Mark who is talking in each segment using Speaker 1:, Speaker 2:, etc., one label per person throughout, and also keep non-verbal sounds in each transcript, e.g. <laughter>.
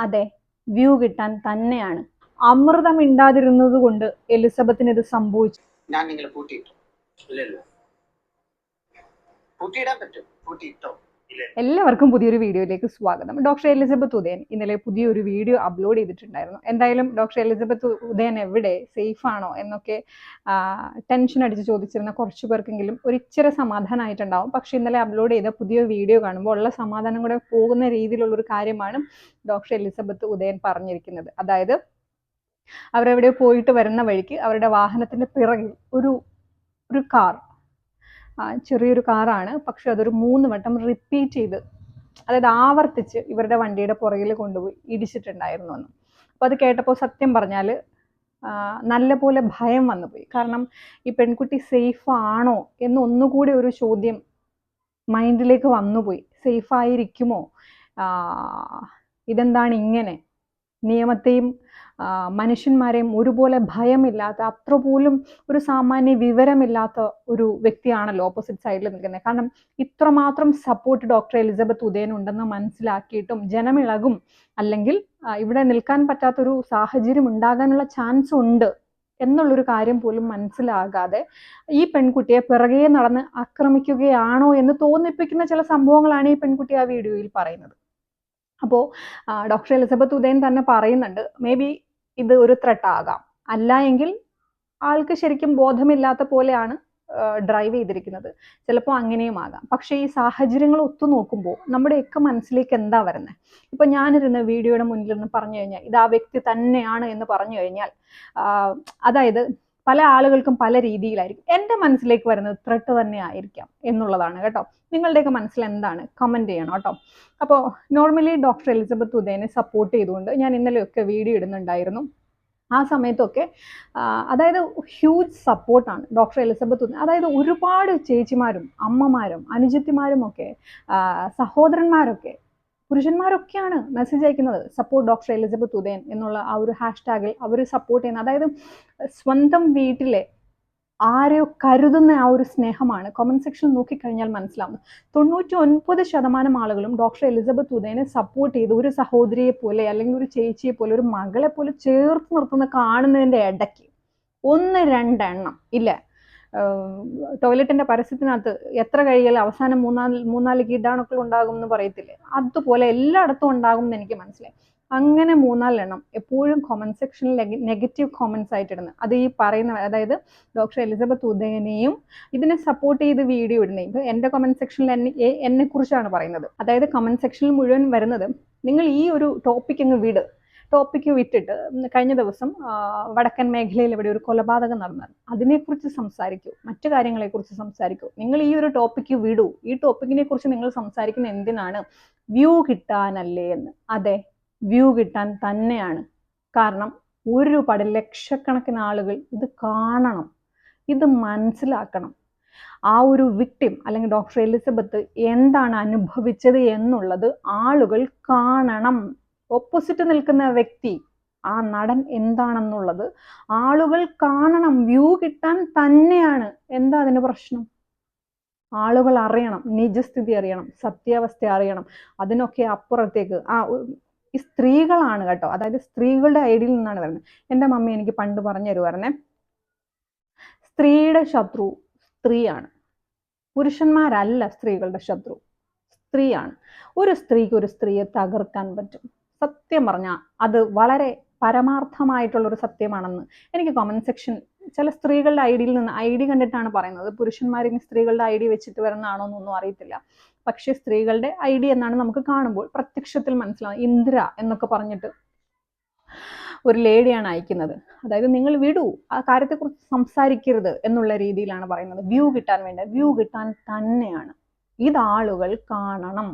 Speaker 1: അതെ വ്യൂ കിട്ടാൻ തന്നെയാണ്. അമൃതം ഇണ്ടാതിരുന്നത് കൊണ്ട് എലിസബത്തിന് ഇത് സംഭവിച്ചു.
Speaker 2: ഞാൻ നിങ്ങളെ പൂട്ടിയിട്ടു
Speaker 3: ഇല്ലല്ലോ.
Speaker 2: പൂട്ടിയിടാൻ പറ്റും. പൂട്ടിയിട്ടോ.
Speaker 3: ഇല്ല
Speaker 1: എല്ലാവർക്കും പുതിയൊരു വീഡിയോയിലേക്ക് സ്വാഗതം. ഡോക്ടർ എലിസബത്ത് ഉദയൻ ഇന്നലെ പുതിയൊരു വീഡിയോ അപ്ലോഡ് ചെയ്തിട്ടുണ്ടായിരുന്നു. എന്തായാലും ഡോക്ടർ എലിസബത്ത് ഉദയൻ എവിടെ? സേഫ് ആണോ? എന്നൊക്കെ ടെൻഷൻ അടിച്ച് ചോദിച്ചിരുന്ന കുറച്ച് പേർക്കെങ്കിലും ഒരു ഇച്ചിരി സമാധാനമായിട്ടുണ്ടാവും പക്ഷെ ഇന്നലെ അപ്ലോഡ് ചെയ്ത പുതിയ വീഡിയോ കാണുമ്പോൾ ഉള്ള സമാധാനം കൂടെ പോകുന്ന രീതിയിലുള്ളൊരു കാര്യമാണ് ഡോക്ടർ എലിസബത്ത് ഉദയൻ പറഞ്ഞിരിക്കുന്നത്. അതായത് അവരെവിടെ പോയിട്ട് വരുന്ന വഴിക്ക് അവരുടെ വാഹനത്തിന്റെ പിറകിൽ ഒരു ഒരു കാർ ചെറിയൊരു കാറാണ്. പക്ഷെ അതൊരു മൂന്ന് വട്ടം റിപ്പീറ്റ് ചെയ്ത് അതായത് ആവർത്തിച്ച് ഇവരുടെ വണ്ടിയുടെ പുറകിൽ കൊണ്ടുപോയി ഇടിച്ചിട്ടുണ്ടായിരുന്നു എന്ന്. അപ്പോൾ അത് കേട്ടപ്പോൾ സത്യം പറഞ്ഞാൽ നല്ലപോലെ ഭയം വന്നുപോയി. കാരണം ഈ പെൺകുട്ടി സേഫ് ആണോ എന്ന് ഒന്നുകൂടി ഒരു ചോദ്യം മൈൻഡിലേക്ക് വന്നുപോയി. സേഫ് ആയിരിക്കുമോ? ഇതെന്താണ് ഇങ്ങനെ? നിയമത്തെയും മനുഷ്യന്മാരെയും ഒരുപോലെ ഭയമില്ലാത്ത അത്ര പോലും ഒരു സാമാന്യ വിവരമില്ലാത്ത ഒരു വ്യക്തിയാണല്ലോ ഓപ്പോസിറ്റ് സൈഡിൽ നിൽക്കുന്നത് കാരണം ഇത്രമാത്രം സപ്പോർട്ട് ഡോക്ടർ എലിസബത്ത് ഉദയൻ ഉണ്ടെന്ന് മനസ്സിലാക്കിയിട്ടും ജനമിളകും അല്ലെങ്കിൽ ഇവിടെ നിൽക്കാൻ പറ്റാത്തൊരു സാഹചര്യം ഉണ്ടാകാനുള്ള ചാൻസ് ഉണ്ട് എന്നുള്ളൊരു കാര്യം പോലും മനസ്സിലാകാതെ ഈ പെൺകുട്ടിയെ പിറകെ നടന്ന് ആക്രമിക്കുകയാണോ എന്ന് തോന്നിപ്പിക്കുന്ന ചില സംഭവങ്ങളാണ് ഈ പെൺകുട്ടി ആ വീഡിയോയിൽ പറയുന്നത്. അപ്പോൾ ഡോക്ടർ എലിസബത്ത് ഉദയൻ തന്നെ പറയുന്നുണ്ട് മേ ബി ഇത് ഒരു ത്രട്ട് ആകാം. അല്ല എങ്കിൽ ആൾക്ക് ശരിക്കും ബോധമില്ലാത്ത പോലെയാണ് ഡ്രൈവ് ചെയ്തിരിക്കുന്നത്. ചിലപ്പോൾ അങ്ങനെയും ആകാം. പക്ഷേ ഈ സാഹചര്യങ്ങൾ ഒത്തു നോക്കുമ്പോൾ നമ്മുടെയൊക്കെ മനസ്സിലേക്ക് എന്താ വരുന്നത് ഇപ്പൊ ഞാനിരുന്ന് വീഡിയോയുടെ മുന്നിൽ നിന്ന് പറഞ്ഞു കഴിഞ്ഞാൽ ഇത് ആ വ്യക്തി തന്നെയാണ് എന്ന് പറഞ്ഞു കഴിഞ്ഞാൽ അതായത് പല ആളുകൾക്കും പല രീതിയിലായിരിക്കും. എന്റെ മനസ്സിലേക്ക് വരുന്നത് ത്രെട്ട് തന്നെ ആയിരിക്കാം എന്നുള്ളതാണ് കേട്ടോ. നിങ്ങളുടെയൊക്കെ മനസ്സിൽ എന്താണ്? കമന്റ് ചെയ്യണം കേട്ടോ. അപ്പോൾ നോർമലി ഡോക്ടർ എലിസബത്ത് ഉദയനെ സപ്പോർട്ട് ചെയ്തുകൊണ്ട് ഞാൻ ഇന്നലെയൊക്കെ വീഡിയോ ഇടുന്നുണ്ടായിരുന്നു. ആ സമയത്തൊക്കെ അതായത് ഹ്യൂജ് സപ്പോർട്ടാണ് ഡോക്ടർ എലിസബത്ത് അതായത് ഒരുപാട് ചേച്ചിമാരും അമ്മമാരും അനുജത്തിമാരും ഒക്കെ സഹോദരന്മാരൊക്കെ പുരുഷന്മാരൊക്കെയാണ് മെസ്സേജ് അയക്കുന്നത്. സപ്പോർട്ട് ഡോക്ടർ എലിസബത്ത് ഉദയൻ എന്നുള്ള ആ ഒരു ഹാഷ്ടാഗിൽ അവർ സപ്പോർട്ട് ചെയ്യുന്നത്. അതായത് സ്വന്തം വീട്ടിലെ ആരെയോ കരുതുന്ന ആ ഒരു സ്നേഹമാണ്. കമന്റ് സെക്ഷൻ നോക്കിക്കഴിഞ്ഞാൽ മനസ്സിലാവും തൊണ്ണൂറ്റി ഒൻപത് ശതമാനം ആളുകളും ഡോക്ടർ എലിസബത്ത് ഉദയനെ സപ്പോർട്ട് ചെയ്ത് ഒരു സഹോദരിയെ പോലെ അല്ലെങ്കിൽ ഒരു ചേച്ചിയെ പോലെ ഒരു മകളെ പോലെ ചേർത്ത് നിർത്തുന്ന കാണുന്നതിന്റെ ഇടയ്ക്ക് ഒന്ന് രണ്ടെണ്ണം ഇല്ല? ടോയ്ലറ്റിന്റെ പരസ്യത്തിനകത്ത് എത്ര കഴിയൽ അവസാനം മൂന്നാൽ മൂന്നാൽ കീടാണുക്കൾ ഉണ്ടാകും എന്ന് പറയത്തില്ലേ? അതുപോലെ എല്ലായിടത്തും ഉണ്ടാകും എന്ന് എനിക്ക് മനസ്സിലായി. അങ്ങനെ മൂന്നാലെണ്ണം എപ്പോഴും കോമന്റ് സെക്ഷനിൽ നെഗറ്റീവ് കോമൻസ് ആയിട്ട് ഇടുന്നത്. അത് ഈ പറയുന്ന അതായത് ഡോക്ടർ എലിസബത്ത് ഉദയനെയും ഇതിനെ സപ്പോർട്ട് ചെയ്ത് വീഡിയോ ഇടുന്നത്. ഇപ്പൊ എന്റെ കമന്റ് സെക്ഷനിൽ എന്നെ കുറിച്ചാണ് പറയുന്നത്. അതായത് കമന്റ് സെക്ഷനിൽ മുഴുവൻ വരുന്നത്. നിങ്ങൾ ഈ ഒരു ടോപ്പിക് അങ്ങ് വിട്. ടോപ്പിക്ക് വിട്ടിട്ട് കഴിഞ്ഞ ദിവസം വടക്കൻ മേഖലയിൽ ഇവിടെ ഒരു കൊലപാതകം നടന്നത്. അതിനെക്കുറിച്ച് സംസാരിക്കൂ. മറ്റു കാര്യങ്ങളെക്കുറിച്ച് സംസാരിക്കൂ. നിങ്ങൾ ഈ ഒരു ടോപ്പിക്ക് വിടൂ. ഈ ടോപ്പിക്കിനെ കുറിച്ച് നിങ്ങൾ സംസാരിക്കുന്ന എന്തിനാണ്? വ്യൂ കിട്ടാനല്ലേ എന്ന്. അതെ വ്യൂ കിട്ടാൻ തന്നെയാണ്. കാരണം ഒരുപാട് ലക്ഷക്കണക്കിന് ആളുകൾ ഇത് കാണണം. ഇത് മനസ്സിലാക്കണം. ആ ഒരു വിക്ടിം അല്ലെങ്കിൽ ഡോക്ടർ എലിസബത്ത് എന്താണ് അനുഭവിച്ചത് എന്നുള്ളത് ആളുകൾ കാണണം. ഓപ്പോസിറ്റ് നിൽക്കുന്ന വ്യക്തി ആ നടൻ എന്താണെന്നുള്ളത് ആളുകൾ കാണണം വ്യൂ കിട്ടാൻ തന്നെയാണ്. എന്താ അതിന് പ്രശ്നം? ആളുകൾ അറിയണം നിജസ്ഥിതി അറിയണം സത്യാവസ്ഥ അറിയണം. അതിനൊക്കെ അപ്പുറത്തേക്ക് ആ ഈ സ്ത്രീകളാണ് കേട്ടോ. അതായത് സ്ത്രീകളുടെ ഐഡിയയിൽ നിന്നാണ് വരുന്നത്. എന്റെ മമ്മി എനിക്ക് പണ്ട് പറഞ്ഞു തരുമായിരുന്നേ സ്ത്രീയുടെ ശത്രു സ്ത്രീയാണ്. പുരുഷന്മാരല്ല സ്ത്രീകളുടെ ശത്രു സ്ത്രീയാണ്. ഒരു സ്ത്രീക്ക് ഒരു സ്ത്രീയെ തകർക്കാൻ പറ്റും. സത്യം പറഞ്ഞാൽ അത് വളരെ പരമാർത്ഥമായിട്ടുള്ള ഒരു സത്യമാണെന്ന്. എനിക്ക് കമന്റ് സെക്ഷൻ ചില സ്ത്രീകളുടെ ഐ ഡിയിൽ നിന്ന് ഐ ഡി കണ്ടിട്ടാണ് പറയുന്നത്. പുരുഷന്മാരിനി സ്ത്രീകളുടെ ഐ ഡി വെച്ചിട്ട് വരുന്നതാണോ എന്നൊന്നും അറിയത്തില്ല. പക്ഷേ സ്ത്രീകളുടെ ഐ ഡി എന്നാണ് നമുക്ക് കാണുമ്പോൾ പ്രത്യക്ഷത്തിൽ മനസ്സിലാവും ഇന്ദ്ര എന്നൊക്കെ പറഞ്ഞിട്ട് ഒരു ലേഡിയാണ് അയക്കുന്നത്. അതായത് നിങ്ങൾ വിടൂ ആ കാര്യത്തെക്കുറിച്ച് സംസാരിക്കരുത് എന്നുള്ള രീതിയിലാണ് പറയുന്നത്. വ്യൂ കിട്ടാൻ വേണ്ട. വ്യൂ കിട്ടാൻ തന്നെയാണ്. ഇതാളുകൾ കാണണം.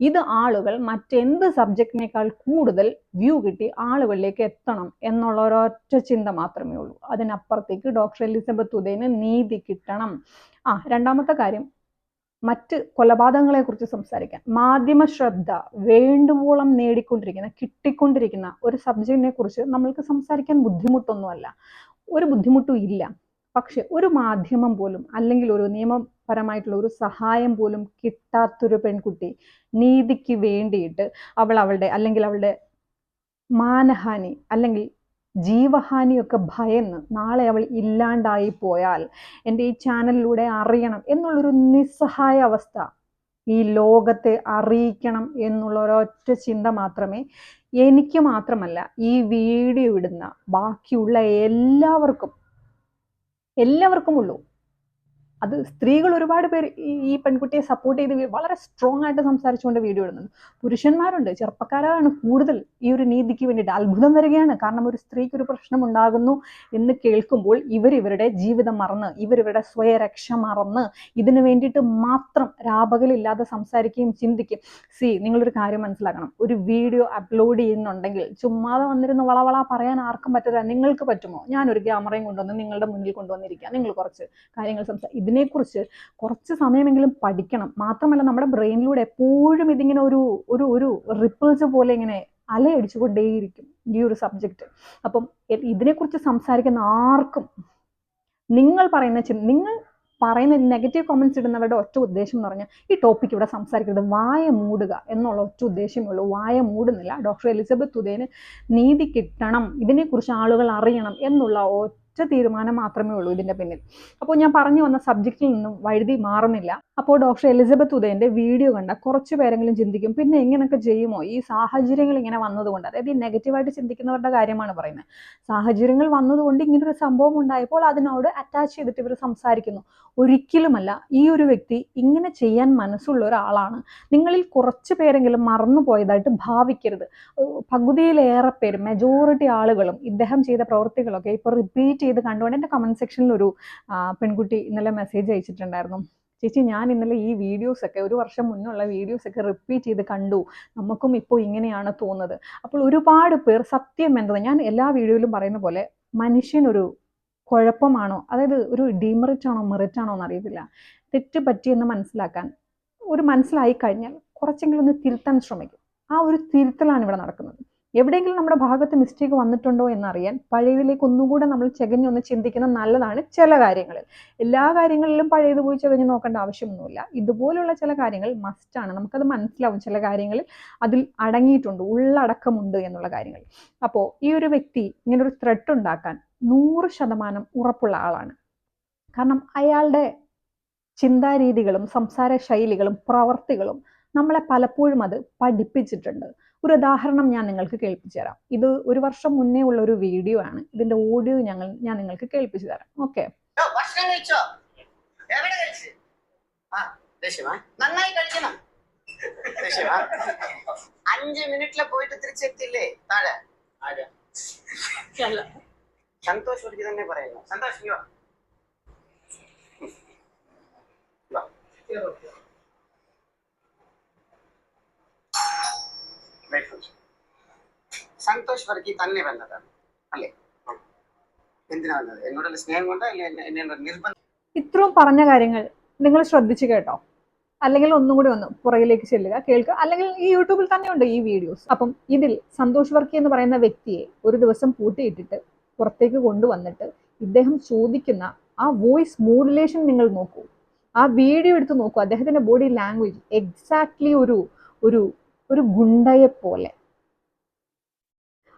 Speaker 1: ഇത് ആളുകൾ മറ്റെന്ത് സബ്ജക്റ്റിനേക്കാൾ കൂടുതൽ വ്യൂ കിട്ടി ആളുകളിലേക്ക് എത്തണം എന്നുള്ള ഒരൊറ്റ ചിന്ത മാത്രമേ ഉള്ളൂ. അതിനപ്പുറത്തേക്ക് ഡോക്ടർ എലിസബത്ത് ഉദയന് നീതി കിട്ടണം. ആ രണ്ടാമത്തെ കാര്യം മറ്റ് കൊലപാതകങ്ങളെ കുറിച്ച് സംസാരിക്കാൻ മാധ്യമ ശ്രദ്ധ വേണ്ടുവോളം നേടിക്കൊണ്ടിരിക്കുന്ന കിട്ടിക്കൊണ്ടിരിക്കുന്ന ഒരു സബ്ജക്റ്റിനെ കുറിച്ച് നമ്മൾക്ക് സംസാരിക്കാൻ ബുദ്ധിമുട്ടൊന്നുമല്ല. ഒരു ബുദ്ധിമുട്ടും ഇല്ല. പക്ഷെ ഒരു മാധ്യമം പോലും അല്ലെങ്കിൽ ഒരു നിയമപരമായിട്ടുള്ള ഒരു സഹായം പോലും കിട്ടാത്തൊരു പെൺകുട്ടി നീതിക്ക് വേണ്ടിയിട്ട് അവൾ അവളുടെ അല്ലെങ്കിൽ അവളുടെ മാനഹാനി അല്ലെങ്കിൽ ജീവഹാനിയൊക്കെ ഭയന്ന് നാളെ അവൾ ഇല്ലാണ്ടായി പോയാൽ എന്റെ ഈ ചാനലിലൂടെ അറിയണം എന്നുള്ളൊരു നിസ്സഹായ അവസ്ഥ ഈ ലോകത്തെ അറിയിക്കണം എന്നുള്ള ഒരൊറ്റ ചിന്ത മാത്രമേ എനിക്ക് മാത്രമല്ല ഈ വീഡിയോ ഇടുന്ന ബാക്കിയുള്ള എല്ലാവർക്കും എല്ലാവർക്കും ഉള്ളൂ അത് സ്ത്രീകൾ ഒരുപാട് പേര് ഈ പെൺകുട്ടിയെ സപ്പോർട്ട് ചെയ്ത് വളരെ സ്ട്രോങ് ആയിട്ട് സംസാരിച്ചുകൊണ്ട് വീഡിയോ ഇടുന്നുണ്ട്. പുരുഷന്മാരുണ്ട് ചെറുപ്പക്കാരാണ് കൂടുതൽ ഈ ഒരു നീതിക്ക് വേണ്ടിയിട്ട് അത്ഭുതം വരികയാണ്. കാരണം ഒരു സ്ത്രീക്ക് ഒരു പ്രശ്നം ഉണ്ടാകുന്നു എന്ന് കേൾക്കുമ്പോൾ ഇവർ ഇവരുടെ ജീവിതം മറന്ന് ഇവർ ഇവരുടെ സ്വയരക്ഷ മറന്ന് ഇതിനു വേണ്ടിയിട്ട് മാത്രം രാപകലില്ലാതെ സംസാരിക്കുകയും ചിന്തിക്കും. സി നിങ്ങളൊരു കാര്യം മനസ്സിലാക്കണം. ഒരു വീഡിയോ അപ്ലോഡ് ചെയ്യുന്നുണ്ടെങ്കിൽ ചുമ്മാതെ വന്നിരുന്ന് വളവള പറയാൻ ആർക്കും പറ്റില്ല നിങ്ങൾക്ക് പറ്റുമോ? ഞാനൊരു ക്യാമറയും കൊണ്ടുവന്ന് നിങ്ങളുടെ മുന്നിൽ കൊണ്ടുവന്നിരിക്കുക നിങ്ങൾ കുറച്ച് കാര്യങ്ങൾ സംസാരിക്കും ഇതിനെക്കുറിച്ച് കുറച്ച് സമയമെങ്കിലും പഠിക്കണം. മാത്രമല്ല നമ്മുടെ ബ്രെയിനിലൂടെ എപ്പോഴും ഇതിങ്ങനെ ഒരു ഒരു ഒരു റിപ്പിൾസ് പോലെ ഇങ്ങനെ അലയടിച്ചുകൊണ്ടേയിരിക്കും ഈ ഒരു സബ്ജക്റ്റ് അപ്പം ഇതിനെക്കുറിച്ച് സംസാരിക്കുന്ന ആർക്കും നിങ്ങൾ പറയുന്ന നിങ്ങൾ പറയുന്ന നെഗറ്റീവ് കമൻസ് ഇടുന്നവരുടെ ഒറ്റ ഉദ്ദേശം എന്ന് പറഞ്ഞാൽ ഈ ടോപ്പിക് ഇവിടെ സംസാരിക്കരുത് വായ മൂടുക എന്നുള്ള ഒറ്റ ഉദ്ദേശമേ ഉള്ളൂ. വായ മൂടുന്നില്ല. ഡോക്ടർ എലിസബത്ത് ഉദയന് നീതി കിട്ടണം. ഇതിനെക്കുറിച്ച് ആളുകൾ അറിയണം എന്നുള്ള ഒറ്റ തീരുമാനം മാത്രമേ ഉള്ളൂ ഇതിന്റെ പിന്നിൽ. അപ്പോൾ ഞാൻ പറഞ്ഞു വന്ന സബ്ജക്റ്റിൽ നിന്നും വഴുതി മാറുന്നില്ല. അപ്പോൾ ഡോക്ടർ എലിസബത്ത് ഉദയന്റെ വീഡിയോ കണ്ട കുറച്ച് പേരെങ്കിലും ചിന്തിക്കും പിന്നെ ഇങ്ങനെയൊക്കെ ചെയ്യുമോ? ഈ സാഹചര്യങ്ങൾ ഇങ്ങനെ വന്നതുകൊണ്ട് അതായത് ഈ നെഗറ്റീവായിട്ട് ചിന്തിക്കുന്നവരുടെ കാര്യമാണ് പറയുന്നത്. സാഹചര്യങ്ങൾ വന്നതുകൊണ്ട് ഇങ്ങനൊരു സംഭവം ഉണ്ടായപ്പോൾ അതിനോട് അറ്റാച്ച് ചെയ്തിട്ട് ഇവർ സംസാരിക്കുന്നു. ഒരിക്കലുമല്ല ഈ ഒരു വ്യക്തി ഇങ്ങനെ ചെയ്യാൻ മനസ്സുള്ള ഒരാളാണ്. നിങ്ങളിൽ കുറച്ച് പേരെങ്കിലും മറന്നു പോയതായിട്ട് ഭാവിക്കരുത്. പകുതിയിലേറെ പേര് മെജോറിറ്റി ആളുകളും ഇദ്ദേഹം ചെയ്ത പ്രവൃത്തികളൊക്കെ ഇപ്പോൾ റിപ്പീറ്റ് ചെയ്ത് കണ്ടുകൊണ്ട് എന്റെ കമന്റ് സെക്ഷനിൽ ഒരു പെൺകുട്ടി ഇന്നലെ മെസ്സേജ് അയച്ചിട്ടുണ്ടായിരുന്നു. ചേച്ചി ഞാൻ ഇന്നലെ ഈ വീഡിയോസ് ഒക്കെ ഒരു വർഷം മുന്നുള്ള വീഡിയോസ് ഒക്കെ റിപ്പീറ്റ് ചെയ്ത് കണ്ടു. നമുക്കും ഇപ്പോൾ ഇങ്ങനെയാണ് തോന്നുന്നത്. അപ്പോൾ ഒരുപാട് പേർ സത്യം എന്നത് ഞാൻ എല്ലാ വീഡിയോയിലും പറയുന്ന പോലെ മനുഷ്യനൊരു കുഴപ്പമാണോ? അതായത് ഒരു ഡിമെറിറ്റ് ആണോ മെറിറ്റ് ആണോ എന്നറിയത്തില്ല തെറ്റ് പറ്റിയെന്ന് മനസ്സിലാക്കാൻ ഒരു മനസ്സിലായി കഴിഞ്ഞാൽ കുറച്ചെങ്കിലും ഒന്ന് തിരുത്താൻ ശ്രമിക്കും. ആ ഒരു തിരുത്തലാണ് ഇവിടെ നടക്കുന്നത്. എവിടെയെങ്കിലും നമ്മുടെ ഭാഗത്ത് മിസ്റ്റേക്ക് വന്നിട്ടുണ്ടോ എന്നറിയാൻ പഴയതിലേക്ക് ഒന്നുകൂടെ നമ്മൾ ചെകഞ്ഞൊന്ന് ചിന്തിക്കുന്നത് നല്ലതാണ് ചില കാര്യങ്ങളിൽ. എല്ലാ കാര്യങ്ങളിലും പഴയത് പോയി ചെകഞ്ഞ് നോക്കേണ്ട ആവശ്യമൊന്നുമില്ല. ഇതുപോലുള്ള ചില കാര്യങ്ങൾ മസ്റ്റാണ് നമുക്കത് മനസ്സിലാവും. ചില കാര്യങ്ങളിൽ അതിൽ അടങ്ങിയിട്ടുണ്ട് ഉള്ളടക്കമുണ്ട് എന്നുള്ള കാര്യങ്ങൾ. അപ്പോൾ ഈ ഒരു വ്യക്തി ഇങ്ങനെ ഒരു ത്രെട്ട് ഉണ്ടാക്കാൻ നൂറ് ശതമാനം ഉറപ്പുള്ള ആളാണ്. കാരണം അയാളുടെ ചിന്താരീതികളും സംസാര ശൈലികളും പ്രവർത്തികളും നമ്മളെ പലപ്പോഴും അത് പഠിപ്പിച്ചിട്ടുണ്ട്. ഒരു ഉദാഹരണം ഞാൻ നിങ്ങൾക്ക് കേൾപ്പിച്ചു തരാം. ഇത് ഒരു വർഷം മുന്നേ ഉള്ള ഒരു വീഡിയോ ആണ്. ഇതിന്റെ ഓഡിയോ ഞങ്ങൾ ഞാൻ നിങ്ങൾക്ക് കേൾപ്പിച്ചു തരാം. ഓക്കെ
Speaker 2: ഭക്ഷണം കഴിച്ചോ? എവിടെ കഴിച്ച്? ആ നന്നായി കഴിക്കണം. അഞ്ച് മിനിറ്റിൽ പോയിട്ട് തിരിച്ചെത്തില്ലേ താഴെ. സന്തോഷ് ഒരിക്കൽ തന്നെ പറയുന്നു സന്തോഷ് it. സന്തോഷ് വർക്കി തന്നെ വന്നതാണ്. അല്ലേ? എന്തിനാ വന്നത്? എന്നോടുള്ള സ്നേഹം കൊണ്ടോ അല്ലെ? നിർബന്ധം.
Speaker 1: ഇത്രയും പറഞ്ഞ കാര്യങ്ങൾ നിങ്ങൾ ശ്രദ്ധിച്ചു കേട്ടോ. അല്ലെങ്കിൽ ഒന്നും കൂടി ഒന്ന് പുറകിലേക്ക് ചെല്ലുക കേൾക്കുക. അല്ലെങ്കിൽ ഈ യൂട്യൂബിൽ തന്നെ ഉണ്ട് ഈ വീഡിയോസ്. അപ്പം ഇതിൽ സന്തോഷ് വർക്കി എന്ന് പറയുന്ന വ്യക്തിയെ ഒരു ദിവസം പൂട്ടിയിട്ടിട്ട് പുറത്തേക്ക് കൊണ്ടുവന്നിട്ട് ഇദ്ദേഹം ചോദിക്കുന്ന ആ വോയിസ് മോഡുലേഷൻ നിങ്ങൾ നോക്കൂ. ആ വീഡിയോ എടുത്ത് നോക്കൂ. അദ്ദേഹത്തിന്റെ ബോഡി ലാംഗ്വേജ് എക്സാക്ട്ലി ഒരു ഒരു ഒരു ഗുണ്ടയെ പോലെ.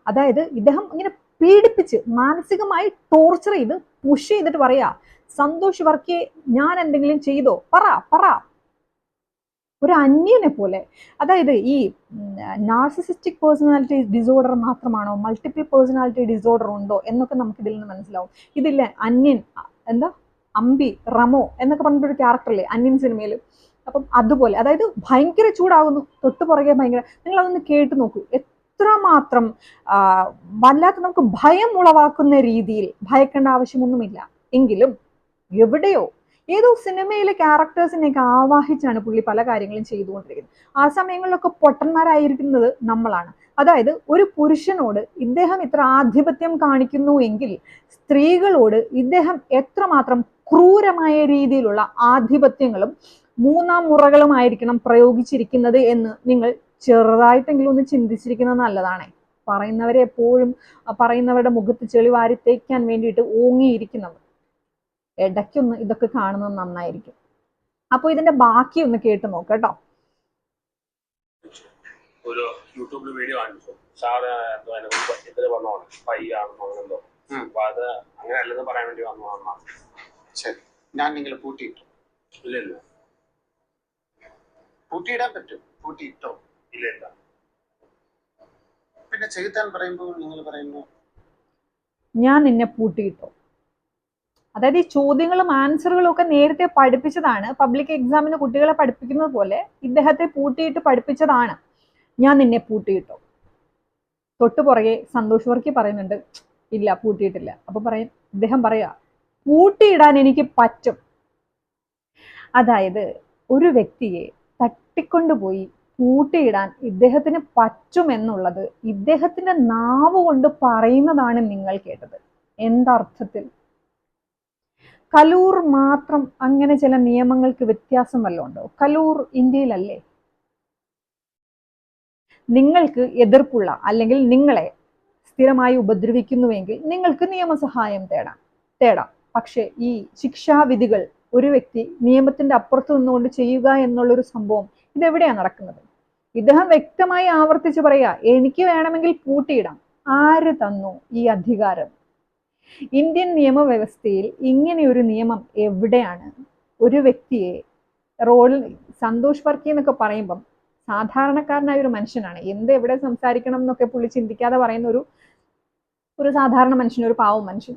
Speaker 1: അതായത് ഇദ്ദേഹം ഇങ്ങനെ പീഡിപ്പിച്ച് മാനസികമായി ടോർച്ചർ ചെയ്ത് പുഷ് ചെയ്തിട്ട് പറയാ സന്തോഷ് വർക്കിയെ ഞാൻ എന്തെങ്കിലും ചെയ്തോ? പറ പറ. ഒരു അന്യനെ പോലെ. അതായത് ഈ നാർസിസിസ്റ്റിക് പേഴ്സണാലിറ്റി ഡിസോർഡർ മാത്രമാണോ മൾട്ടിപ്പിൾ പേഴ്സണാലിറ്റി ഡിസോർഡർ ഉണ്ടോ എന്നൊക്കെ നമുക്ക് ഇതിൽ നിന്ന് മനസ്സിലാവും. ഇതില്ലേ അന്യൻ എന്താ? അമ്പി റമോ എന്നൊക്കെ പറഞ്ഞിട്ടൊരു ക്യാരക്ടറില്ലേ അന്യൻ സിനിമയിൽ അപ്പം അതുപോലെ അതായത് ഭയങ്കര ചൂടാകുന്നു തൊട്ട് പുറകെ ഭയങ്കര നിങ്ങൾ അതൊന്ന് കേട്ട് നോക്കൂ. എത്രമാത്രം മാത്രം വല്ലാത്ത നമുക്ക് ഭയം ഉളവാക്കുന്ന രീതിയിൽ ഭയക്കേണ്ട ആവശ്യമൊന്നുമില്ല. എങ്കിലും എവിടെയോ ഏതോ സിനിമയിലെ ക്യാരക്ടേഴ്സിനെയൊക്കെ ആവാഹിച്ചാണ് പുള്ളി പല കാര്യങ്ങളും ചെയ്തുകൊണ്ടിരിക്കുന്നത്. ആ സമയങ്ങളിലൊക്കെ പൊട്ടന്മാരായിരിക്കുന്നത് നമ്മളാണ്. അതായത് ഒരു പുരുഷനോട് ഇദ്ദേഹം ഇത്ര ആധിപത്യം കാണിക്കുന്നു എങ്കിൽ സ്ത്രീകളോട് ഇദ്ദേഹം എത്രമാത്രം ക്രൂരമായ രീതിയിലുള്ള ആധിപത്യങ്ങളും മൂന്നാം മുറകളുമായിരിക്കണം പ്രയോഗിച്ചിരിക്കുന്നത് എന്ന് നിങ്ങൾ ചെറുതായിട്ടെങ്കിലും ഒന്ന് ചിന്തിച്ചിരിക്കുന്നത് നല്ലതാണ്. പറയുന്നവരെ എപ്പോഴും പറയുന്നവരുടെ മുഖത്ത് ചെളി വാരി തേക്കാൻ വേണ്ടിയിട്ട് ഓങ്ങിയിരിക്കുന്നവർ. ഇടയ്ക്കൊന്ന് ഇതൊക്കെ കാണുന്നത് നന്നായിരിക്കും. അപ്പോൾ ഇതിന്റെ ബാക്കി ഒന്ന് കേട്ട് നോക്കാം കേട്ടോ
Speaker 3: ഒരു യൂട്യൂബിൽ വീഡിയോ കാണിച്ചു. സാറ് അങ്ങനെന്തോ. അപ്പൊ അത് അങ്ങനെ അല്ലെന്ന് പറയാൻ വേണ്ടി
Speaker 2: ശരി. ഞാൻ നിങ്ങൾ പൂട്ടിയിട്ടു.
Speaker 3: ഇല്ലല്ലോ ഇല്ല.
Speaker 2: പൂട്ടിയിടാൻ പറ്റും. പൂട്ടിയിട്ടോ?
Speaker 3: ഇല്ല
Speaker 2: പിന്നെ ചെകുത്താൻ പറയുമ്പോൾ നിങ്ങൾ പറയുന്നു
Speaker 1: ഞാൻ നിന്നെ പൂട്ടിയിട്ടോ? അതായത് ഈ ചോദ്യങ്ങളും ആൻസറുകളും ഒക്കെ നേരത്തെ പഠിപ്പിച്ചതാണ്. പബ്ലിക് എക്സാമിന് കുട്ടികളെ പഠിപ്പിക്കുന്നത് പോലെ ഇദ്ദേഹത്തെ പൂട്ടിയിട്ട് പഠിപ്പിച്ചതാണ്. ഞാൻ നിന്നെ പൂട്ടിയിട്ടോ? തൊട്ടു പുറകെ സന്തോഷ് വർക്കി പറയുന്നുണ്ട് ഇല്ല പൂട്ടിയിട്ടില്ല. അപ്പൊ പറയും ഇദ്ദേഹം പറയാ പൂട്ടിയിടാൻ എനിക്ക് പറ്റും. അതായത് ഒരു വ്യക്തിയെ തട്ടിക്കൊണ്ടുപോയി കൂട്ടിയിടാൻ ഇദ്ദേഹത്തിന് പറ്റുമെന്നുള്ളത് ഇദ്ദേഹത്തിന്റെ നാവ് കൊണ്ട് പറയുന്നതാണ് നിങ്ങൾ കേട്ടത്. എന്തർത്ഥത്തിൽ? കലൂർ മാത്രം അങ്ങനെ ചില നിയമങ്ങൾക്ക് വ്യത്യാസം വല്ലതും ഉണ്ടോ? കലൂർ ഇന്ത്യയിലല്ലേ? നിങ്ങൾക്ക് എതിർപ്പുള്ള അല്ലെങ്കിൽ നിങ്ങളെ സ്ഥിരമായി ഉപദ്രവിക്കുന്നുവെങ്കിൽ നിങ്ങൾക്ക് നിയമസഹായം തേടാം. തേടാം. പക്ഷേ ഈ ശിക്ഷാവിധികൾ ഒരു വ്യക്തി നിയമത്തിന്റെ അപ്പുറത്ത് നിന്നുകൊണ്ട് ചെയ്യുക എന്നുള്ളൊരു സംഭവം ഇതെവിടെയാണ് നടക്കുന്നത്? ഇദ്ദേഹം വ്യക്തമായി ആവർത്തിച്ച് പറയാ എനിക്ക് വേണമെങ്കിൽ പൂട്ടിയിടാം ആര് തന്നു ഈ അധികാരം? ഇന്ത്യൻ നിയമവ്യവസ്ഥയിൽ ഇങ്ങനെ ഒരു നിയമം എവിടെയാണ്? ഒരു വ്യക്തിയെ റോൾ സന്തോഷ് വർക്കി എന്നൊക്കെ പറയുമ്പം സാധാരണക്കാരനായ ഒരു മനുഷ്യനാണ്. എന്ത് എവിടെ സംസാരിക്കണം എന്നൊക്കെ പുള്ളി ചിന്തിക്കാതെ പറയുന്ന ഒരു ഒരു സാധാരണ മനുഷ്യൻ ഒരു പാവം മനുഷ്യൻ.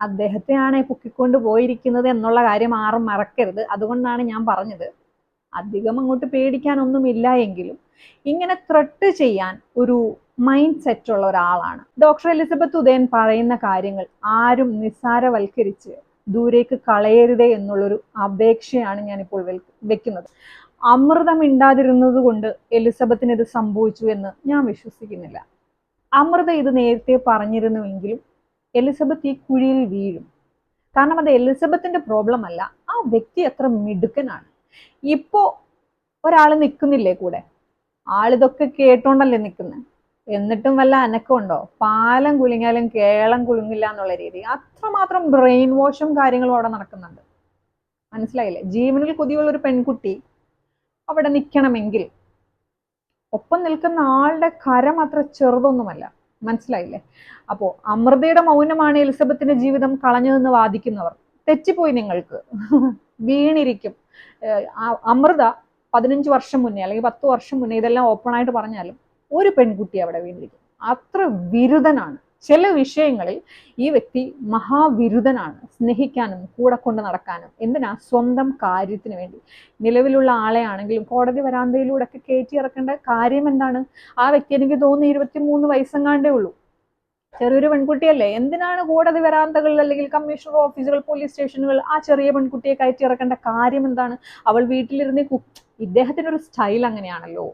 Speaker 1: അദ്ദേഹത്തെയാണ് പൊക്കിക്കൊണ്ട് പോയിരിക്കുന്നത് എന്നുള്ള കാര്യം ആറും മറക്കരുത്. അതുകൊണ്ടാണ് ഞാൻ പറഞ്ഞത്. അധികം അങ്ങോട്ട് പേടിക്കാനൊന്നുമില്ല എങ്കിലും ഇങ്ങനെ ത്രട്ട് ചെയ്യാൻ ഒരു മൈൻഡ് സെറ്റ് ഉള്ള ഒരാളാണ്. ഡോക്ടർ എലിസബത്ത് ഉദയൻ പറയുന്ന കാര്യങ്ങൾ ആരും നിസ്സാരവൽക്കരിച്ച് ദൂരേക്ക് കളയരുതേ എന്നുള്ളൊരു അപേക്ഷയാണ് ഞാനിപ്പോൾ വെക്കുന്നത്. അമൃതം ഇണ്ടാതിരുന്നത് കൊണ്ട് എലിസബത്തിന് ഇത് സംഭവിച്ചു എന്ന് ഞാൻ വിശ്വസിക്കുന്നില്ല. അമൃത ഇത് നേരത്തെ പറഞ്ഞിരുന്നുവെങ്കിലും എലിസബത്ത് ഈ കുഴിയിൽ വീഴും. കാരണം അത് എലിസബത്തിന്റെ പ്രോബ്ലം അല്ല ആ വ്യക്തി അത്ര മിടുക്കനാണ്. ഇപ്പോ ഒരാൾ നിൽക്കുന്നില്ലേ കൂടെ? ആളിതൊക്കെ കേട്ടോണ്ടല്ലേ നിൽക്കുന്നത് എന്നിട്ടും വല്ല അനക്കമുണ്ടോ? പാലം കുലുങ്ങിയാലും കേളം കുലുങ്ങില്ല എന്നുള്ള രീതി. അത്രമാത്രം ബ്രെയിൻ വാഷും കാര്യങ്ങളും അവിടെ നടക്കുന്നുണ്ട്. മനസ്സിലായില്ലേ? ജീവനിൽ കൊതിയുള്ള ഒരു പെൺകുട്ടി അവിടെ നിൽക്കണമെങ്കിൽ ഒപ്പം നിൽക്കുന്ന ആളുടെ കരം അത്ര ചെറുതൊന്നുമല്ല. മനസ്സിലായില്ലേ? അപ്പോ അമൃതയുടെ മൗനമാണ് എലിസബത്തിന്റെ ജീവിതം കളഞ്ഞതെന്ന് വാദിക്കുന്നവർ. തെറ്റിപ്പോയി നിങ്ങൾക്ക്. വീണിരിക്കും. അമൃത പതിനഞ്ച് വർഷം മുന്നേ അല്ലെങ്കിൽ പത്ത് വർഷം മുന്നേ ഇതെല്ലാം ഓപ്പൺ ആയിട്ട് പറഞ്ഞാലും ഒരു പെൺകുട്ടി അവിടെ വീണിരിക്കും. അത്ര വിരുദ്ധനാണ്. ചില വിഷയങ്ങളിൽ ഈ വ്യക്തി മഹാവിരുദ്ധനാണ്. സ്നേഹിക്കാനും കൂടെ കൊണ്ട് നടക്കാനും എന്തിനാ? സ്വന്തം കാര്യത്തിന് വേണ്ടി. നിലവിലുള്ള ആളെ ആണെങ്കിലും കോടതി വരാന്തയിലൂടെ ഒക്കെ കയറ്റി ഇറക്കേണ്ട കാര്യം എന്താണ്? ആ വ്യക്തി എനിക്ക് തോന്നുന്നു ഇരുപത്തിമൂന്ന് വയസ്സെങ്ങാണ്ടേ ഉള്ളൂ. ചെറിയൊരു പെൺകുട്ടിയല്ലേ? എന്തിനാണ് കോടതി വരാന്തകളിൽ അല്ലെങ്കിൽ കമ്മീഷണർ ഓഫീസുകൾ പോലീസ് സ്റ്റേഷനുകൾ ആ ചെറിയ പെൺകുട്ടിയെ കയറ്റി ഇറക്കേണ്ട കാര്യം എന്താണ്? അവൾ വീട്ടിലിരുന്ന് ഒരു സ്റ്റൈൽ അങ്ങനെയാണല്ലോ.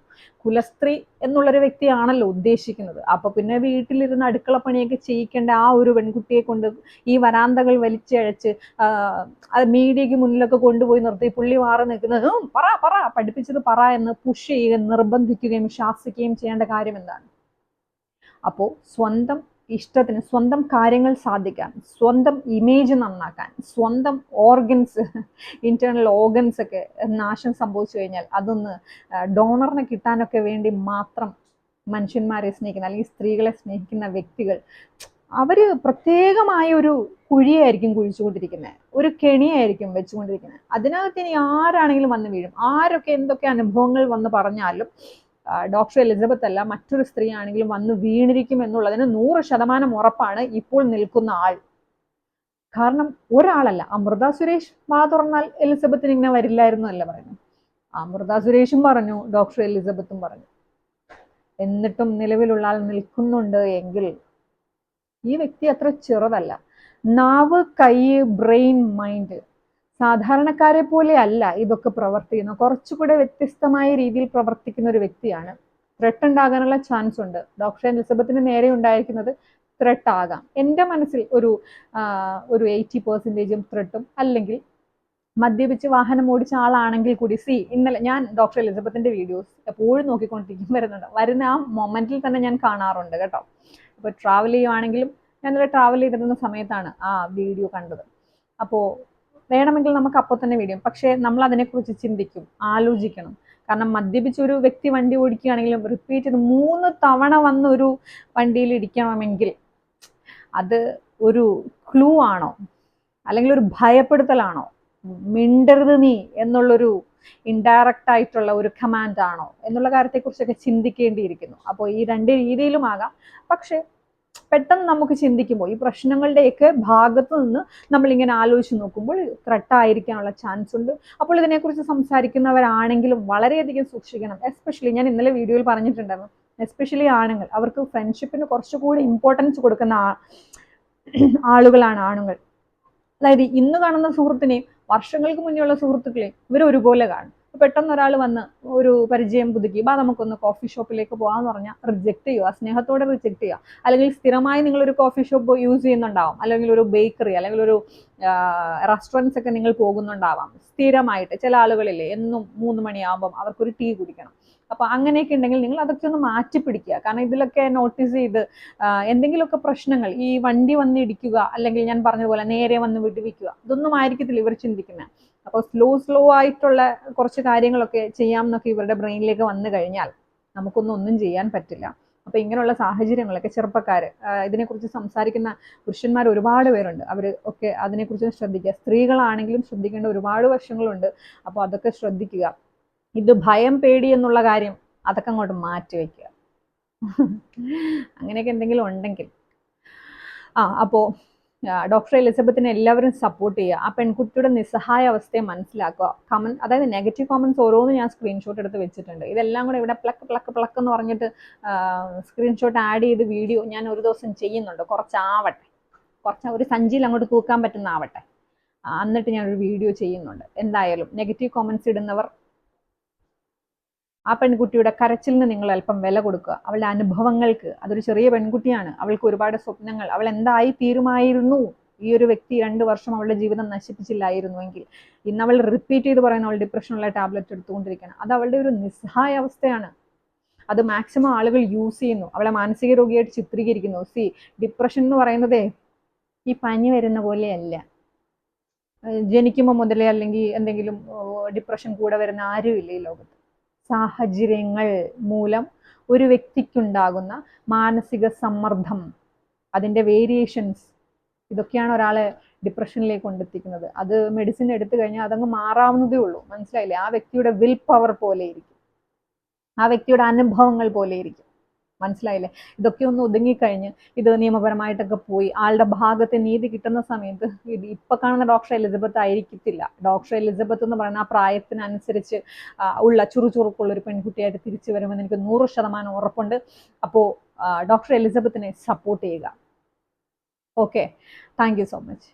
Speaker 1: കുലസ്ത്രീ എന്നുള്ളൊരു വ്യക്തിയാണല്ലോ ഉദ്ദേശിക്കുന്നത്. അപ്പൊ പിന്നെ വീട്ടിലിരുന്ന് അടുക്കള പണിയൊക്കെ ചെയ്യിക്കേണ്ട ആ ഒരു പെൺകുട്ടിയെ കൊണ്ട് ഈ വരാന്തകൾ വലിച്ചഴച്ച് മീഡിയക്ക് മുന്നിലൊക്കെ കൊണ്ടുപോയി നിർത്തി പുള്ളി മാറി നിൽക്കുന്നത് പറ പറ പഠിപ്പിച്ചത് പറ എന്ന് പുഷ് ചെയ്യുകയും നിർബന്ധിക്കുകയും ശാസിക്കുകയും ചെയ്യേണ്ട കാര്യം എന്താണ്? അപ്പോൾ സ്വന്തം ഇഷ്ടത്തിന് സ്വന്തം കാര്യങ്ങൾ സാധിക്കാൻ സ്വന്തം ഇമേജ് നന്നാക്കാൻ സ്വന്തം ഓർഗൻസ് ഇന്റേണൽ ഓർഗൻസ് ഒക്കെ നാശം സംഭവിച്ചു കഴിഞ്ഞാൽ അതൊന്ന് ഡോണറിനെ കിട്ടാനൊക്കെ വേണ്ടി മാത്രം മനുഷ്യന്മാരെ സ്നേഹിക്കുന്ന അല്ലെങ്കിൽ സ്ത്രീകളെ സ്നേഹിക്കുന്ന വ്യക്തികൾ അവർ പ്രത്യേകമായ ഒരു കുഴിയായിരിക്കും കുഴിച്ചുകൊണ്ടിരിക്കുന്നത് ഒരു കെണിയായിരിക്കും വെച്ചുകൊണ്ടിരിക്കുന്നത് അതിനകത്ത് ഇനി ആരാണെങ്കിലും വന്ന് വീഴും. ആരൊക്കെ എന്തൊക്കെ അനുഭവങ്ങൾ വന്ന് പറഞ്ഞാലും ഡോക്ടർ എലിസബത്ത് അല്ല മറ്റൊരു സ്ത്രീ ആണെങ്കിലും വന്ന് വീണിരിക്കും എന്നുള്ളതിന് നൂറ് ശതമാനം ഉറപ്പാണ് ഇപ്പോൾ നിൽക്കുന്ന ആൾ. കാരണം ഒരാളല്ല അമൃത സുരേഷ് വാ തുറന്നാൽ എലിസബത്തിന് ഇങ്ങനെ വരില്ലായിരുന്നു അല്ല പറയുന്നത്? അമൃത സുരേഷും പറഞ്ഞു ഡോക്ടർ എലിസബത്തും പറഞ്ഞു. എന്നിട്ടും നിലവിലുള്ള ആൾ നിൽക്കുന്നുണ്ട് എങ്കിൽ ഈ വ്യക്തി അത്ര ചെറുതല്ല. നാവ് കൈ ബ്രെയിൻ മൈൻഡ് സാധാരണക്കാരെ പോലെ അല്ല ഇതൊക്കെ പ്രവർത്തിക്കുന്നത്. കുറച്ചുകൂടെ വ്യത്യസ്തമായ രീതിയിൽ പ്രവർത്തിക്കുന്ന ഒരു വ്യക്തിയാണ്. ത്രെട്ട് ഉണ്ടാകാനുള്ള ചാൻസ് ഉണ്ട്. ഡോക്ടർ എലിസബത്തിന് നേരെ ഉണ്ടായിരിക്കുന്നത് ത്രെട്ട് ആകാം. എന്റെ മനസ്സിൽ ഒരു ഒരു എയ്റ്റി പെർസെന്റേജും ത്രെട്ടും അല്ലെങ്കിൽ മദ്യപിച്ച് വാഹനം ഓടിച്ച ആളാണെങ്കിൽ കൂടി സി ഇന്നലെ ഞാൻ ഡോക്ടർ എലിസബത്തിന്റെ വീഡിയോസ് എപ്പോഴും നോക്കിക്കൊണ്ടിരിക്കും വരുന്നുണ്ട്. വരുന്ന ആ മൊമെന്റിൽ തന്നെ ഞാൻ കാണാറുണ്ട് കേട്ടോ. ഇപ്പോൾ ട്രാവൽ ചെയ്യുവാണെങ്കിലും ഞാൻ ട്രാവൽ ചെയ്തിരുന്ന സമയത്താണ് ആ വീഡിയോ കണ്ടത്. അപ്പോൾ വേണമെങ്കിൽ നമുക്ക് അപ്പോൾ തന്നെ വീടും പക്ഷേ നമ്മൾ അതിനെക്കുറിച്ച് ചിന്തിക്കും ആലോചിക്കണം. കാരണം മദ്യപിച്ച ഒരു വ്യക്തി വണ്ടി ഓടിക്കുകയാണെങ്കിലും റിപ്പീറ്റ് ചെയ്ത് മൂന്ന് തവണ വന്ന് ഒരു വണ്ടിയിൽ ഇടിക്കണമെങ്കിൽ അത് ഒരു ക്ലൂ ആണോ? അല്ലെങ്കിൽ ഒരു ഭയപ്പെടുത്തലാണോ? മിണ്ടരുത് നീ എന്നുള്ളൊരു ഇൻഡയറക്റ്റ് ആയിട്ടുള്ള ഒരു കമാൻഡ് ആണോ? എന്നുള്ള കാര്യത്തെക്കുറിച്ചൊക്കെ ചിന്തിക്കേണ്ടിയിരിക്കുന്നു. അപ്പോൾ ഈ രണ്ട് രീതിയിലുമാകാം പക്ഷേ പെട്ടെന്ന് നമുക്ക് ചിന്തിക്കുമ്പോൾ ഈ പ്രശ്നങ്ങളുടെയൊക്കെ ഭാഗത്ത് നിന്ന് നമ്മളിങ്ങനെ ആലോചിച്ച് നോക്കുമ്പോൾ ത്രട്ടായിരിക്കാനുള്ള ചാൻസ് ഉണ്ട്. അപ്പോൾ ഇതിനെക്കുറിച്ച് സംസാരിക്കുന്നവരാണെങ്കിലും വളരെയധികം സൂക്ഷിക്കണം. എസ്പെഷ്യലി ഞാൻ ഇന്നലെ വീഡിയോയിൽ പറഞ്ഞിട്ടുണ്ടായിരുന്നു. എസ്പെഷ്യലി ആണുങ്ങൾ. അവർക്ക് ഫ്രണ്ട്ഷിപ്പിന് കുറച്ചുകൂടി ഇമ്പോർട്ടൻസ് കൊടുക്കുന്ന ആളുകളാണ് ആണുങ്ങൾ. അതായത് ഇന്ന് കാണുന്ന സുഹൃത്തിനെയും വർഷങ്ങൾക്ക് മുന്നേയുള്ള സുഹൃത്തുക്കളെയും ഇവർ ഒരുപോലെ കാണും. പെട്ടെന്ന് ഒരാൾ വന്ന് ഒരു പരിചയം പുതുക്കി ബാ നമുക്കൊന്ന് കോഫി ഷോപ്പിലേക്ക് പോകാന്ന് പറഞ്ഞാൽ റിജക്ട് ചെയ്യുക സ്നേഹത്തോടെ റിജക്ട് ചെയ്യുക അല്ലെങ്കിൽ സ്ഥിരമായി നിങ്ങൾ ഒരു കോഫി ഷോപ്പ് യൂസ് ചെയ്യുന്നുണ്ടാവും അല്ലെങ്കിൽ ഒരു ബേക്കറി അല്ലെങ്കിൽ ഒരു റെസ്റ്റോറന്റ്സ് ഒക്കെ നിങ്ങൾ പോകുന്നുണ്ടാവാം സ്ഥിരമായിട്ട് ചില ആളുകളില്ലേ എന്നും മൂന്ന് മണിയാകുമ്പം അവർക്കൊരു ടീ കുടിക്കണം. അപ്പൊ അങ്ങനെയൊക്കെ ഉണ്ടെങ്കിൽ നിങ്ങൾ അതൊക്കെ ഒന്ന് മാറ്റി പിടിക്കുക. കാരണം ഇതിലൊക്കെ നോട്ടീസ് ചെയ്ത് എന്തെങ്കിലുമൊക്കെ പ്രശ്നങ്ങൾ ഈ വണ്ടി വന്ന് ഇടിക്കുക അല്ലെങ്കിൽ ഞാൻ പറഞ്ഞതുപോലെ നേരെ വന്ന് വിടുവിക്കുക ഇതൊന്നും ആയിരിക്കത്തില്ല ഇവർ ചിന്തിക്കുന്നത്. അപ്പോൾ സ്ലോ സ്ലോ ആയിട്ടുള്ള കുറച്ച് കാര്യങ്ങളൊക്കെ ചെയ്യാം എന്നൊക്കെ ഇവരുടെ ബ്രെയിനിലേക്ക് വന്നു കഴിഞ്ഞാൽ നമുക്കൊന്നും ഒന്നും ചെയ്യാൻ പറ്റില്ല. അപ്പോൾ ഇങ്ങനെയുള്ള സാഹചര്യങ്ങളൊക്കെ ചെറുപ്പക്കാർ ഇതിനെക്കുറിച്ച് സംസാരിക്കുന്ന പുരുഷന്മാർ ഒരുപാട് പേരുണ്ട്. അവർ ഒക്കെ അതിനെക്കുറിച്ച് ശ്രദ്ധിക്കുക. സ്ത്രീകളാണെങ്കിലും ശ്രദ്ധിക്കേണ്ട ഒരുപാട് വശങ്ങളുണ്ട്. അപ്പോൾ അതൊക്കെ ശ്രദ്ധിക്കുക. ഇത് ഭയം പേടി എന്നുള്ള കാര്യം അതൊക്കെ അങ്ങോട്ട് മാറ്റി വയ്ക്കുക. <laughs> അങ്ങനെയൊക്കെ എന്തെങ്കിലും ഉണ്ടെങ്കിൽ. ആ അപ്പോൾ ഡോക്ടർ എലിസബത്തിനെ എല്ലാവരും സപ്പോർട്ട് ചെയ്യുക. ആ പെൺകുട്ടിയുടെ നിസ്സഹായ അവസ്ഥയെ മനസ്സിലാക്കുക. കമന്റ് അതായത് നെഗറ്റീവ് കമന്റ്സ് ഓരോന്ന് ഞാൻ സ്ക്രീൻഷോട്ട് എടുത്ത് വെച്ചിട്ടുണ്ട്. ഇതെല്ലാം കൂടെ ഇവിടെ പ്ലക്ക് പ്ലക്ക് പ്ലക്ക് എന്ന് പറഞ്ഞിട്ട് സ്ക്രീൻഷോട്ട് ആഡ് ചെയ്ത് വീഡിയോ ഞാൻ ഒരു ദിവസം ചെയ്യുന്നുണ്ട്. കുറച്ചാവട്ടെ. കുറച്ച് ഒരു സഞ്ചിയിൽ അങ്ങോട്ട് തൂക്കാൻ പറ്റുന്ന ആവട്ടെ. എന്നിട്ട് ഞാനൊരു വീഡിയോ ചെയ്യുന്നുണ്ട്. എന്തായാലും നെഗറ്റീവ് കമന്റ്സ് ഇടുന്നവർ ആ പെൺകുട്ടിയുടെ കരച്ചിലിന് നിങ്ങൾ അല്പം വില കൊടുക്കുക. അവളുടെ അനുഭവങ്ങൾക്ക് അതൊരു ചെറിയ പെൺകുട്ടിയാണ്. അവൾക്ക് ഒരുപാട് സ്വപ്നങ്ങൾ. അവൾ എന്തായി തീരുമായിരുന്നു? ഈ ഒരു വ്യക്തി രണ്ട് വർഷം അവളുടെ ജീവിതം നശിപ്പിച്ചില്ലായിരുന്നുവെങ്കിൽ. ഇന്ന് അവൾ റിപ്പീറ്റ് ചെയ്ത് പറയുന്ന അവൾ ഡിപ്രഷനുള്ള ടാബ്ലറ്റ് എടുത്തുകൊണ്ടിരിക്കണം അത് അവളുടെ ഒരു നിസ്സഹായ അവസ്ഥയാണ്. അത് മാക്സിമം ആളുകൾ യൂസ് ചെയ്യുന്നു. അവളെ മാനസിക രോഗിയായിട്ട് ചിത്രീകരിക്കുന്നു. സി ഡിപ്രഷൻ എന്ന് പറയുന്നതേ ഈ പനി വരുന്ന പോലെയല്ല. ജനിക്കുമ്പോൾ മുതലേ അല്ലെങ്കിൽ എന്തെങ്കിലും ഡിപ്രഷൻ കൂടെ വരുന്ന ആരുമില്ല ഈ ലോകത്ത്. സാഹചര്യങ്ങൾ മൂലം ഒരു വ്യക്തിക്കുണ്ടാകുന്ന മാനസിക സമ്മർദ്ദം അതിന്റെ വേരിയേഷൻസ് ഇതൊക്കെയാണ് ഒരാളെ ഡിപ്രഷനിലേക്ക് കൊണ്ടെത്തിക്കുന്നത്. അത് മെഡിസിൻ എടുത്തു കഴിഞ്ഞാൽ അതങ്ങ് മാറാവുന്നതേ ഉള്ളൂ. മനസ്സിലായില്ലേ? ആ വ്യക്തിയുടെ വിൽ പവർ പോലെ ഇരിക്കും. ആ വ്യക്തിയുടെ അനുഭവങ്ങൾ പോലെ ഇരിക്കും. മനസ്സിലായില്ലേ? ഇതൊക്കെ ഒന്ന് ഒതുങ്ങിക്കഴിഞ്ഞ് ഇത് നിയമപരമായിട്ടൊക്കെ പോയി. ആളുടെ ഭാഗത്തെ നീതി കിട്ടുന്ന സമയത്ത് ഇത് ഇപ്പൊ കാണുന്ന ഡോക്ടർ എലിസബത്ത് ആയിരിക്കത്തില്ല. ഡോക്ടർ എലിസബത്ത് എന്ന് പറയുന്ന ആ പ്രായത്തിനനുസരിച്ച് ഉള്ള ചുറുചുറുക്കുള്ള ഒരു പെൺകുട്ടിയായിട്ട് തിരിച്ചു വരുമെന്ന് എനിക്ക് നൂറ് ശതമാനം ഉറപ്പുണ്ട്. അപ്പോ ഡോക്ടർ എലിസബത്തിനെ സപ്പോർട്ട് ചെയ്യുക. Okay thank you so much